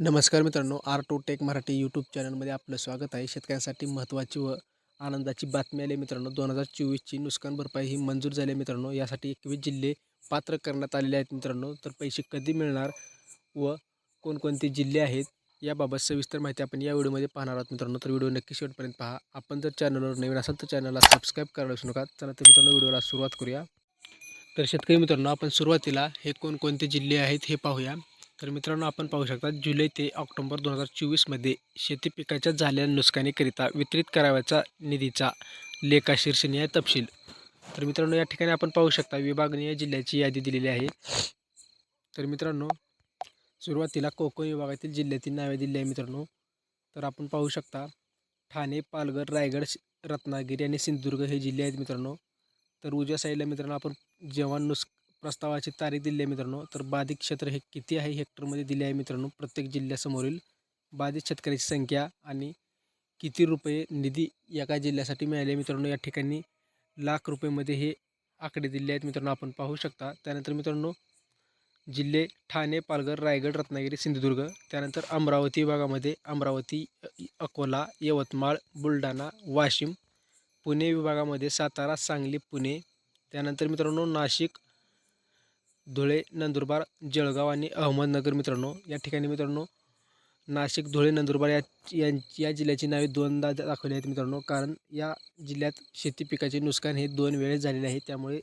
नमस्कार मित्रांनो R two tech Marathi YouTube चॅनलमध्ये आपलं स्वागत आहे. शेतकऱ्यांसाठी महत्त्वाची व आनंदाची बातमी आली मित्रांनो. दोन हजार चोवीसची नुकसान भरपाई ही मंजूर झाली मित्रांनो. यासाठी एकवीस जिल्हे पात्र करण्यात आलेले आहेत मित्रांनो. तर पैसे कधी मिळणार व कोणकोणते जिल्हे आहेत याबाबत सविस्तर माहिती आपण या व्हिडिओमध्ये पाहणार आहोत मित्रांनो. तर व्हिडिओ नक्की शेवटपर्यंत पहा. आपण जर चॅनलवर नवीन असाल तर चॅनलला सबस्क्राईब करायला विसरू नका. चला तर मित्रांनो व्हिडिओला सुरुवात करूया. तर शेतकरी मित्रांनो आपण सुरुवातीला हे कोणकोणते जिल्हे आहेत हे पाहूया. तर मित्रांनो आपण पाहू शकता जुलै ते ऑक्टोंबर दोन हजार चोवीसमध्ये शेती पिकाच्या झालेल्या नुकसानीकरिता वितरित करावयाचा निधीचा लेखा शीर्षनीय तपशील. तर मित्रांनो या ठिकाणी आपण पाहू शकता विभागनीय जिल्ह्याची यादी दिलेली आहे. तर मित्रांनो सुरुवातीला कोकण विभागातील जिल्ह्यातील नावे दिली आहे मित्रांनो. तर आपण पाहू शकता ठाणे पालघर रायगड रत्नागिरी आणि सिंधुदुर्ग हे जिल्हे आहेत मित्रांनो. तर उजव्या साईडला मित्रांनो आपण जेव्हा नुस प्रस्तावाची तारीख दिली आहे मित्रांनो. तर बाधित क्षेत्र हे किती आहे? हेक्टरमध्ये दिले आहे मित्रांनो. प्रत्येक जिल्ह्यासमोरील बाधित शेतकऱ्याची संख्या आणि किती रुपये निधी एका जिल्ह्यासाठी मिळाले मित्रांनो? या ठिकाणी लाख रुपयेमध्ये हे आकडे दिले आहेत मित्रांनो. आपण पाहू शकता. त्यानंतर मित्रांनो जिल्हे ठाणे पालघर रायगड रत्नागिरी सिंधुदुर्ग त्यानंतर अमरावती विभागामध्ये अमरावती अकोला यवतमाळ बुलढाणा वाशिम पुणे विभागामध्ये सातारा सांगली पुणे त्यानंतर मित्रांनो नाशिक धुळे नंदुरबार जळगाव आणि अहमदनगर मित्रांनो या ठिकाणी मित्रांनो नाशिक धुळे नंदुरबार या या या जिल्ह्याची नावे दोनदा दाखवली आहेत मित्रांनो. कारण या जिल्ह्यात शेती पिकाचे नुकसान हे दोन वेळेस झालेले आहे. त्यामुळे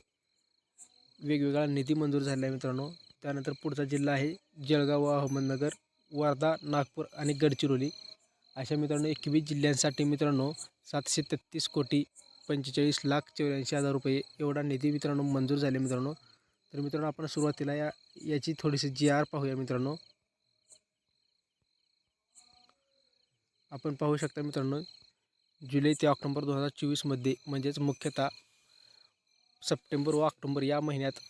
वेगवेगळा निधी मंजूर झालेला आहे मित्रांनो. त्यानंतर पुढचा जिल्हा आहे जळगाव व अहमदनगर वर्धा नागपूर आणि गडचिरोली. अशा मित्रांनो एकवीस जिल्ह्यांसाठी मित्रांनो सातशे तेहतीस कोटी पंचेचाळीस लाख चौऱ्याऐंशी हजार रुपये एवढा निधी मित्रांनो मंजूर झाले मित्रांनो. तर मित्रांनो आपण सुरुवातीला या याची थोडीशी जी आर पाहूया मित्रांनो. आपण पाहू शकता मित्रांनो जुलै ते ऑक्टोंबर दोन हजार चोवीसमध्ये म्हणजेच मुख्यतः सप्टेंबर व ऑक्टोंबर या महिन्यात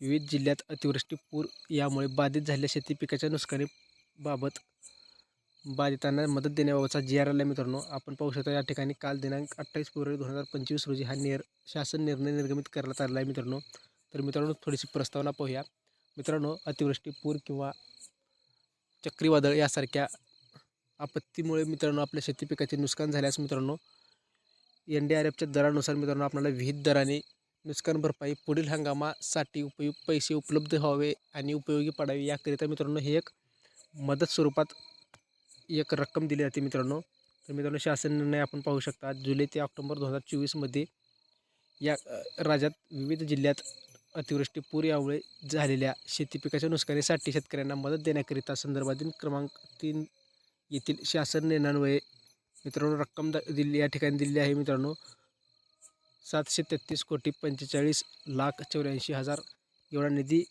विविध जिल्ह्यात अतिवृष्टी पूर यामुळे बाधित झालेल्या शेती पिकाच्या नुकसानीबाबत बाधितांना मदत देण्याबाबतचा जी आर आला मित्रांनो. आपण पाहू शकता या ठिकाणी काल दिनांक अठ्ठावीस फेब्रुवारी दोन हजार पंचवीस रोजी हा निर शासन निर्णय निर्गमित करण्यात आला आहे मित्रांनो. तर मित्रांनो थोडीशी प्रस्तावना पाहूया. मित्रांनो अतिवृष्टी पूर किंवा चक्रीवादळ यासारख्या आपत्तीमुळे मित्रांनो आपल्या शेती पिकाचे नुकसान झाल्यास मित्रांनो एन डी आर एफच्या दरानुसार मित्रांनो आपल्याला विहित दराने नुकसान भरपाई पुढील हंगामासाठी उपयुक्त पैसे उपलब्ध व्हावे आणि उपयोगी पडावे याकरिता मित्रांनो हे एक मदत स्वरूपात एक रक्कम दिली जाते मित्रांनो. तर मित्रांनो शासन निर्णय आपण पाहू शकता जुलै ते ऑक्टोबर दोन हजार चोवीसमध्ये या राज्यात विविध जिल्ह्यात अतिवृष्टी पूर यामुळे झालेल्या शेती पिकाच्या नुकसानीसाठी शेतकऱ्यांना मदत देण्याकरिता संदर्भातील क्रमांक तीन येथील शासन निर्णयान्वये मित्रांनो रक्कम द दिली या ठिकाणी दिलेली आहे मित्रांनो. सातशे तेहतीस कोटी पंचेचाळीस लाख चौऱ्याऐंशी हजार एवढा निधी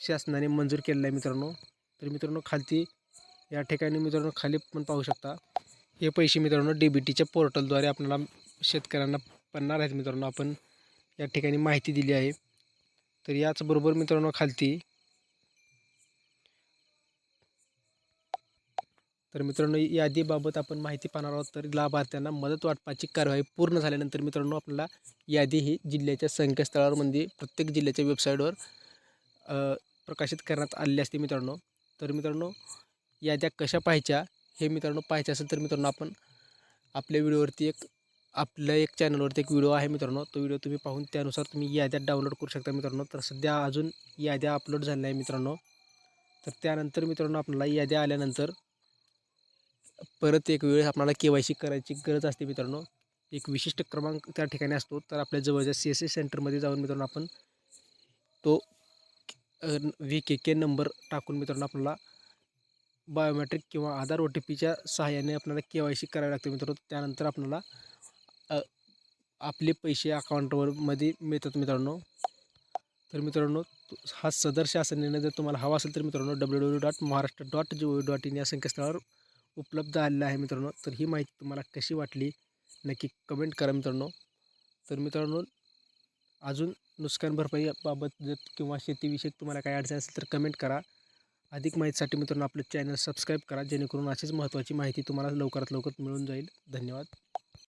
शासनाने मंजूर केलेला आहे मित्रांनो. तर मित्रांनो खालती या ठिकाणी मित्रांनो खाली पण पाहू शकता. हे पैसे मित्रांनो डी बी टीच्या पोर्टलद्वारे आपल्याला शेतकऱ्यांना पडणार आहेत मित्रांनो. आपण या ठिकाणी माहिती दिली आहे. तर याचबरोबर मित्रांनो खालती. तर मित्रांनो यादीबाबत आपण माहिती पाहणार आहोत. तर लाभार्थ्यांना मदत वाटपाची कार्यवाही पूर्ण झाल्यानंतर मित्रांनो आपल्याला यादी ही जिल्ह्याच्या संकेतस्थळावर म्हणजे प्रत्येक जिल्ह्याच्या वेबसाईटवर प्रकाशित करण्यात आलेली असते मित्रांनो. तर मित्रांनो याद्या कशा पाहायच्या हे मित्रांनो पाहायचे असेल तर मित्रांनो आपण आपल्या व्हिडिओवरती एक आपल्या एक चॅनलवरती एक व्हिडिओ आहे मित्रांनो. तो व्हिडिओ तुम्ही पाहून त्यानुसार तुम्ही याद्या डाउनलोड करू शकता मित्रांनो. तर सध्या अजून याद्या अपलोड झाल्या आहे मित्रांनो. तर त्यानंतर मित्रांनो आपल्याला याद्या आल्यानंतर परत एक वेळेस आपल्याला के वाय सी करायची गरज असते मित्रांनो. एक विशिष्ट क्रमांक त्या ठिकाणी असतो. तर आपल्या जवळच्या सी एस सी सेंटरमध्ये जाऊन मित्रांनो आपण तो व्ही के के नंबर टाकून मित्रांनो आपल्याला बायोमेट्रिक किंवा आधार ओ टी पीच्या सहाय्याने आपल्याला के वाय सी करावी लागते मित्रांनो. त्यानंतर आपल्याला आपले पैसे अकाउंटवर मध्ये मिळतात मित्रांनो. तर मित्रांनो हा सदर शासन निर्णय जर तुम्हाला हवा असेल तर मित्रांनो W W dot Maharashtra dot G O dot in या संकेतस्थळावर उपलब्ध आलेला आहे मित्रांनो. तर ही माहिती तुम्हाला कशी वाटली नक्की कमेंट करा मित्रांनो. तर मित्रांनो अजून नुकसान भरपाई बाबत जर किंवा शेतीविषयक तुम्हाला काही अडचण असेल तर कमेंट करा. अधिक माहितीसाठी मित्रांनो आपलं चॅनल सबस्क्राईब करा जेणेकरून अशीच महत्त्वाची माहिती तुम्हाला लवकरात लवकर मिळून जाईल. धन्यवाद.